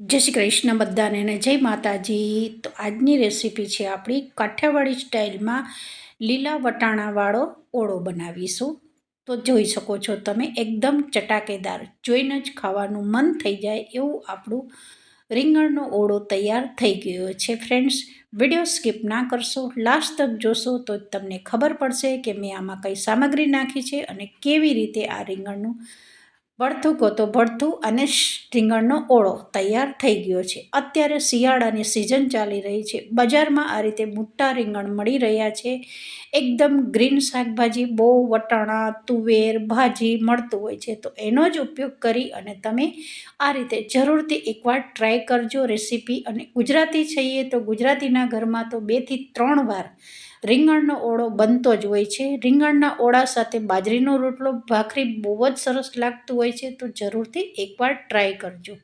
જય શ્રી કૃષ્ણ બધાને અને જય માતાજી. તો આજની રેસીપી છે આપણી કાઠિયાવાડી સ્ટાઇલમાં લીલા વટાણાવાળો ઓળો બનાવીશું. તો જોઈ શકો છો તમે, એકદમ ચટાકેદાર, જોઈને જ ખાવાનું મન થઈ જાય એવું આપણું રીંગણનો ઓળો તૈયાર થઈ ગયો છે. ફ્રેન્ડ્સ, વીડિયો સ્કીપ ના કરશો, લાસ્ટ તક જોશો તો તમને ખબર પડશે કે મેં આમાં કઈ સામગ્રી નાખી છે અને કેવી રીતે આ રીંગણનું ભડથું કહો તો ભડથું અને રીંગણનો ઓળો તૈયાર થઈ ગયો છે. અત્યારે શિયાળાની સિઝન ચાલી રહી છે. બજારમાં આ રીતે મોટા રીંગણ મળી રહ્યા છે. એકદમ ગ્રીન શાકભાજી, બહુ વટાણા, તુવેર, ભાજી મળતું હોય છે. તો એનો જ ઉપયોગ કરી અને તમે આ રીતે જરૂરથી એકવાર ટ્રાય કરજો રેસીપી અને ગુજરાતી છીએ તો ગુજરાતીના ઘરમાં તો બેથી ત્રણ વાર રીંગણનો ઓળો બનતો જ હોય છે. રીંગણના ઓળા સાથે બાજરીનો રોટલો, ભાખરી બહુ જ સરસ લાગતું હોય છે, તો જરૂરથી એકવાર ટ્રાય કરજો.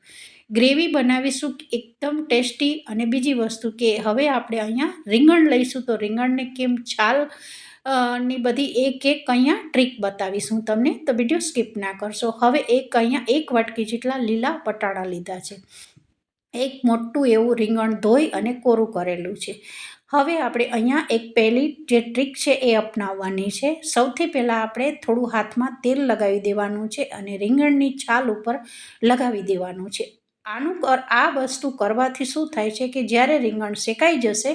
ગ્રેવી બનાવીશું એકદમ ટેસ્ટી અને બીજી વસ્તુ કે હવે આપણે અહીંયા રીંગણ લઈશું, તો રીંગણને કેમ છાલની બધી એક એક અહીંયા ટ્રીક બતાવીશું તમને, તો વીડિયો સ્કીપ ના કરશો. હવે એક અહીંયા એક વાટકી જેટલા લીલા પટાણા લીધા છે. એક મોટું એવું રીંગણ ધોઈ અને કોરું કરેલું છે. હવે આપણે અહીંયા એક પહેલી જે ટ્રીક છે એ અપનાવવાની છે. સૌથી પહેલાં આપણે થોડું હાથમાં તેલ લગાવી દેવાનું છે અને રીંગણની છાલ ઉપર લગાવી દેવાનું છે. આનું આ વસ્તુ કરવાથી શું થાય છે કે જ્યારે રીંગણ શેકાઈ જશે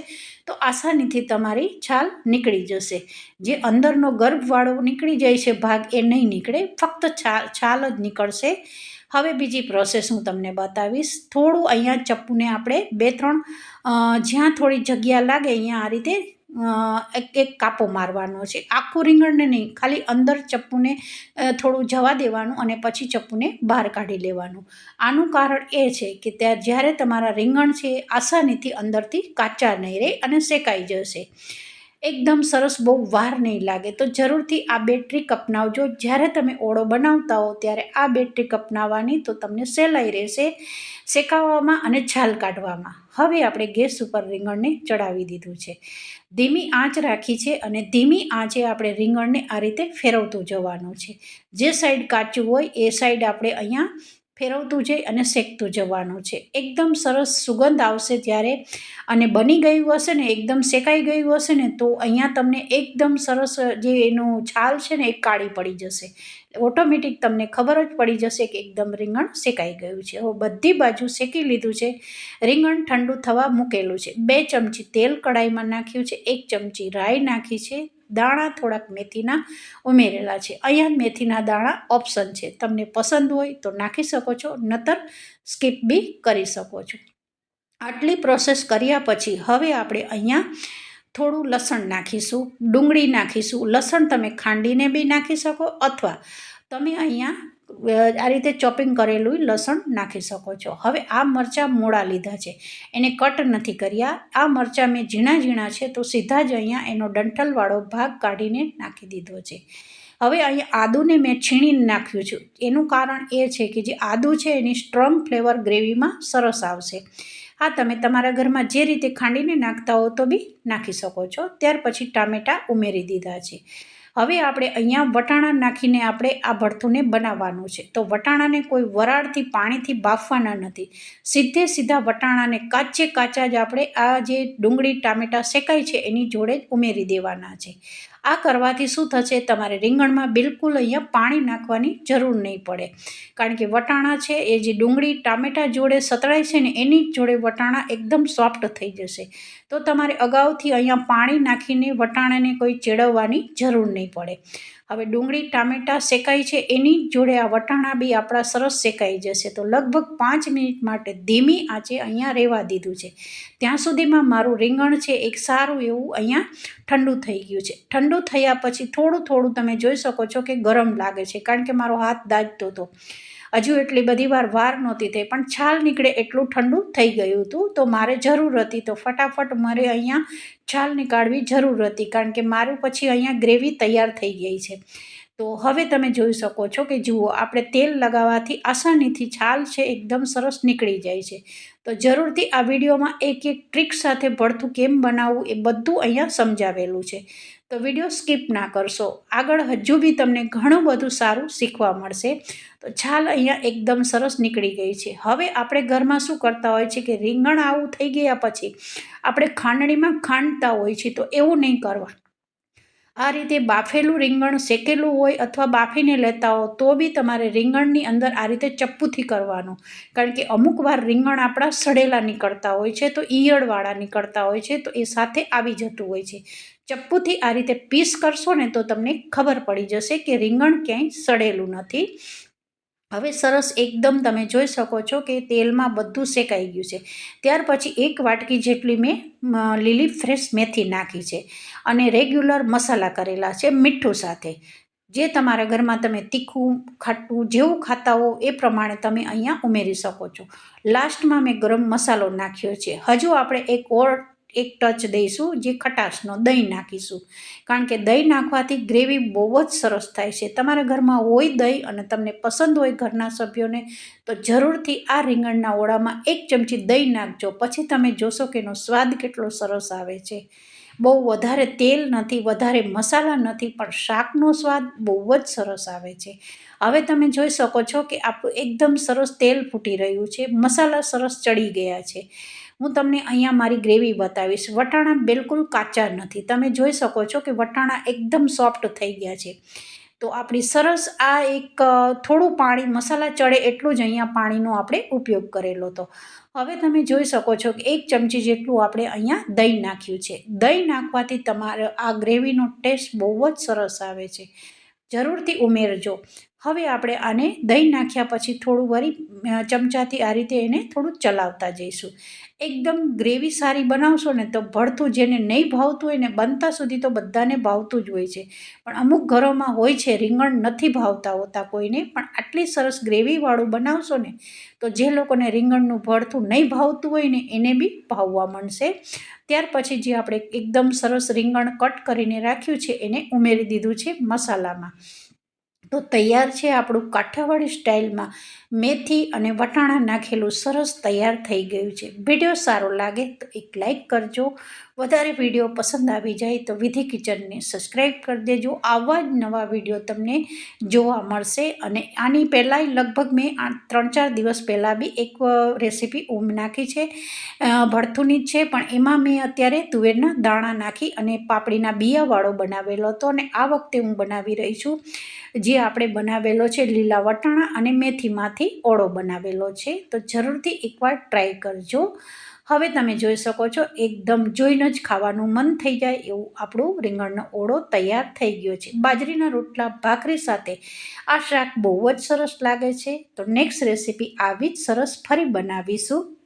તો આસાનીથી તમારી છાલ નીકળી જશે. જે અંદરનો ગર્ભવાળો નીકળી જાય છે, ભાગ એ નહીં નીકળે, ફક્ત છાલ છાલ જ નીકળશે. હવે બીજી પ્રોસેસ હું તમને બતાવીશ. થોડું અહીંયા ચપ્પુને આપણે બે, ત્રણ જ્યાં થોડી જગ્યા લાગે અહીંયા આ રીતે એક એક કાપો મારવાનો છે. આખું રીંગણને નહીં, ખાલી અંદર ચપ્પુને થોડું જવા દેવાનું અને પછી ચપ્પુને બહાર કાઢી લેવાનું. આનું કારણ એ છે કે ત્યાં જ્યારે તમારા રીંગણ છે આસાનીથી અંદરથી કાચા નહીં રહે અને શેકાઈ જશે. એકદમ સરસ બહુ વાર નહીં લાગે. તો જરૂરથી આ બે ટ્રીક અપનાવજો. જ્યારે તમે ઓળો બનાવતા હો, ત્યારે આ બે ટ્રીક અપનાવવાની તો તમને સહેલાઈ રહેશે શેકાવવામાં અને છાલ કાઢવામાં. હવે આપણે ગેસ ઉપર રીંગણને ચડાવી દીધું છે. ધીમી આંચ રાખી છે અને ધીમી આંચે આપણે રીંગણને આ રીતે ફેરવતું જવાનું છે. જે સાઈડ કાચું હોય, એ સાઈડ આપણે અહીંયા ફેરવતું જઈ અને શેકતું જવાનું છે. એકદમ સરસ સુગંધ આવશે ત્યારે અને બની ગયું હશે ને, એકદમ શેકાઈ ગયું હશે ને, તો અહીંયા તમને એકદમ સરસ જે એનું છાલ છે ને, એ કાળી પડી જશે. ઓટોમેટિક તમને ખબર જ પડી જશે કે એકદમ રીંગણ શેકાઈ ગયું છે. હવે બધી બાજુ શેકી લીધું છે. રીંગણ ઠંડુ થવા મૂકેલું છે. બે ચમચી તેલ કડાઈમાં નાખ્યું છે. એક ચમચી રાઈ નાખી છે. દાણા થોડાક મેથીના ઉમેરેલા છે. અહીંયા મેથીના દાણા ઓપ્શન છે. તમને પસંદ હોય તો નાખી શકો છો, નતર સ્કીપ બી કરી શકો છો. આટલી પ્રોસેસ કર્યા પછી હવે આપણે અહીંયા થોડું લસણ નાખીશું, ડુંગળી નાખીશું. લસણ તમે ખાંડીને બી નાખી શકો અથવા તમે અહીંયા આ રીતે ચોપિંગ કરેલું લસણ નાખી શકો છો. હવે આ મરચાં મોડા લીધા છે. એને કટ નથી કર્યા. આ મરચાં મેં ઝીણા ઝીણા છે તો સીધા જ અહીંયા એનો ડંઠલવાળો ભાગ કાઢીને નાખી દીધો છે. હવે અહીંયા આદુને મેં છીણીને નાખ્યું છું. એનું કારણ એ છે કે જે આદુ છે એની સ્ટ્રોંગ ફ્લેવર ગ્રેવીમાં સરસ આવશે. આ તમે તમારા ઘરમાં જે રીતે ખાંડીને નાખતા હો તો બી નાખી શકો છો. ત્યાર પછી ટામેટાં ઉમેરી દીધા છે. હવે આપણે અહીંયા વટાણા નાખીને આપણે આ ભરથુંને બનાવવાનું છે. તો વટાણાને કોઈ વરાળથી પાણીથી બાફવાના નથી. સીધે સીધા વટાણાને કાચે કાચા જ આપણે આ જે ડુંગળી, ટામેટાં શેકાય છે એની જોડે જ ઉમેરી દેવાના છે. આ કરવાથી શું થશે? તમારે રીંગણમાં બિલકુલ અહીંયા પાણી નાખવાની જરૂર નહીં પડે. કારણ કે વટાણા છે, એ જે ડુંગળી, ટામેટાં જોડે સતળાય છે ને એની જોડે વટાણા એકદમ સોફ્ટ થઈ જશે. તો તમારે અગાઉથી અહીંયા પાણી નાખીને વટાણાને કોઈ ચેડવવાની જરૂર નહીં પડે. હવે ડુંગળી, ટામેટાં શેકાય છે, એની જોડે આ વટાણા બી આપણા સરસ શેકાઈ જશે. તો લગભગ પાંચ મિનિટ માટે ધીમી આંચે અહીંયા રહેવા દીધું છે. ત્યાં સુધીમાં મારું રીંગણ છે, એક સારું એવું અહીંયા ઠંડુ થઈ ગયું છે. ઠંડુ થયા પછી થોડું થોડું તમે જોઈ શકો છો કે ગરમ લાગે છે, કારણ કે મારો હાથ દાજતો હતો. હજુ એટલી બધી વાર વાર નહોતી થઈ, પણ છાલ નીકળે એટલું ઠંડુ થઈ ગયું હતું, તો મારે જરૂર હતી, તો ફટાફટ મારે અહીંયા છાલ નીકાળવી જરૂર હતી, કારણ કે મારું પછી અહીંયા ગ્રેવી તૈયાર થઈ ગઈ છે. તો હવે તમે જોઈ શકો છો કે જુઓ, આપણે તેલ લગાવવાથી આસાનીથી છાલ છે એકદમ સરસ નીકળી જાય છે. તો જરૂરથી આ વિડીયોમાં એક એક ટ્રીક સાથે ભળથું કેમ બનાવવું એ બધું અહીંયા સમજાવેલું છે. તો વીડિયો સ્કીપ ના કરશો. આગળ હજુ બી તમને ઘણું બધું સારું શીખવા મળશે. તો છાલ અહીંયા એકદમ સરસ નીકળી ગઈ છે. હવે આપણે ઘરમાં શું કરતા હોય છે કે રીંગણ આવું થઈ ગયા પછી આપણે ખાંડણીમાં ખાંડતા હોય છે તો એવું નહીં કરવા. આ રીતે બાફેલું રીંગણ શેકેલું હોય અથવા બાફીને લેતા હો, તો બી તમારે રીંગણની અંદર આ રીતે ચપ્પુથી કરવાનું. કારણ કે અમુક વાર રીંગણ આપણા સડેલા નીકળતા હોય છે, તો ઈયળવાળા નીકળતા હોય છે, તો એ સાથે આવી જતું હોય છે. ચપ્પુથી આ રીતે પીસ કરશો ને તો તમને ખબર પડી જશે કે રીંગણ ક્યાંય સડેલું નથી. હવે સરસ એકદમ તમે જોઈ શકો છો કે તેલમાં બધું શેકાઈ ગયું છે. ત્યાર પછી એક વાટકી જેટલી મેં લીલી ફ્રેશ મેથી નાખી છે અને રેગ્યુલર મસાલા કરેલા છે મીઠું સાથે. જે તમારા ઘરમાં તમે તીખું, ખાટું જેવું ખાતા હો એ પ્રમાણે તમે અહીંયા ઉમેરી શકો છો. લાસ્ટમાં મેં ગરમ મસાલો નાખ્યો છે. હજુ આપણે એક ઓર એક ટચ દઈશું, જે ખટાશનો દહીં નાખીશું. કારણ કે દહીં નાખવાથી ગ્રેવી બહુ જ સરસ થાય છે. તમારા ઘરમાં હોય દહીં અને તમને પસંદ હોય ઘરના સભ્યોને, તો જરૂરથી આ રીંગણના ઓળામાં એક ચમચી દહીં નાખજો. પછી તમે જોશો કે એનો સ્વાદ કેટલો સરસ આવે છે. બહુ વધારે તેલ નથી, વધારે મસાલા નથી, પણ શાકનો સ્વાદ બહુ જ સરસ આવે છે. હવે તમે જોઈ શકો છો કે આપણું એકદમ સરસ તેલ ફૂટી રહ્યું છે. મસાલા સરસ ચડી ગયા છે. હું તમને અહીંયા મારી ગ્રેવી બતાવીશ. વટાણા બિલકુલ કાચા નથી. તમે જોઈ શકો છો કે વટાણા એકદમ સોફ્ટ થઈ ગયા છે. તો આપણી સરસ આ એક થોડું પાણી, મસાલા ચડે એટલું જ અહીંયા પાણીનો આપણે ઉપયોગ કરેલો હતો. હવે તમે જોઈ શકો છો કે એક ચમચી જેટલું આપણે અહીંયા દહીં નાખ્યું છે. દહીં નાખવાથી તમારે આ ગ્રેવીનો ટેસ્ટ બહુ જ સરસ આવે છે. જરૂરથી ઉમેરજો. હવે આપણે આને દહીં નાખ્યા પછી થોડું વળી ચમચાથી આ રીતે એને થોડું ચલાવતા જઈશું. એકદમ ગ્રેવી સારી બનાવશો ને તો ભળથું જેને નહીં ભાવતું હોય ને બનતા સુધી તો બધાને ભાવતું જ હોય છે. પણ અમુક ઘરોમાં હોય છે, રીંગણ નથી ભાવતા હોતા કોઈને, પણ આટલી સરસ ગ્રેવીવાળું બનાવશો ને તો જે લોકોને રીંગણનું ભળથું નહીં ભાવતું હોય ને એને બી ભાવવા મળશે. ત્યાર પછી જે આપણે એકદમ સરસ રીંગણ કટ કરીને રાખ્યું છે એને ઉમેરી દીધું છે મસાલામાં. તો તૈયાર છે આપણું કાઠિયાવાડી સ્ટાઇલમાં. મેથી અને વટાણા નાખેલું સરસ તૈયાર થઈ ગયું છે. વીડિયો સારો લાગે તો એક લાઈક કરજો. વધારે વીડિયો પસંદ આવી જાય તો વિધિ કિચનને સબસ્ક્રાઈબ કરી દેજો. આવા જ નવા વીડિયો તમને જોવા મળશે અને આની પહેલાંય લગભગ મેં આ ત્રણ ચાર દિવસ પહેલાં બી એક રેસીપી ઉમ નાખી છે. ભડથુની જ છે પણ એમાં મેં અત્યારે તુવેરના દાણા નાખી અને પાપડીના બિયાવાળો બનાવેલો હતો અને આ વખતે હું બનાવી રહી છું. જે આપણે બનાવેલો છે લીલા વટાણા અને મેથીમાંથી ઓળો બનાવેલો છે. તો જરૂરથી એકવાર ટ્રાય કરજો. હવે તમે જોઈ શકો છો, એકદમ જોઈને જ ખાવાનું મન થઈ જાય એવું આપણું રીંગણનો ઓળો તૈયાર થઈ ગયો છે. બાજરીના રોટલા, ભાખરી સાથે આ શાક બહુ જ સરસ લાગે છે. તો નેક્સ્ટ રેસીપી આવી જ સરસ ફરી બનાવીશું.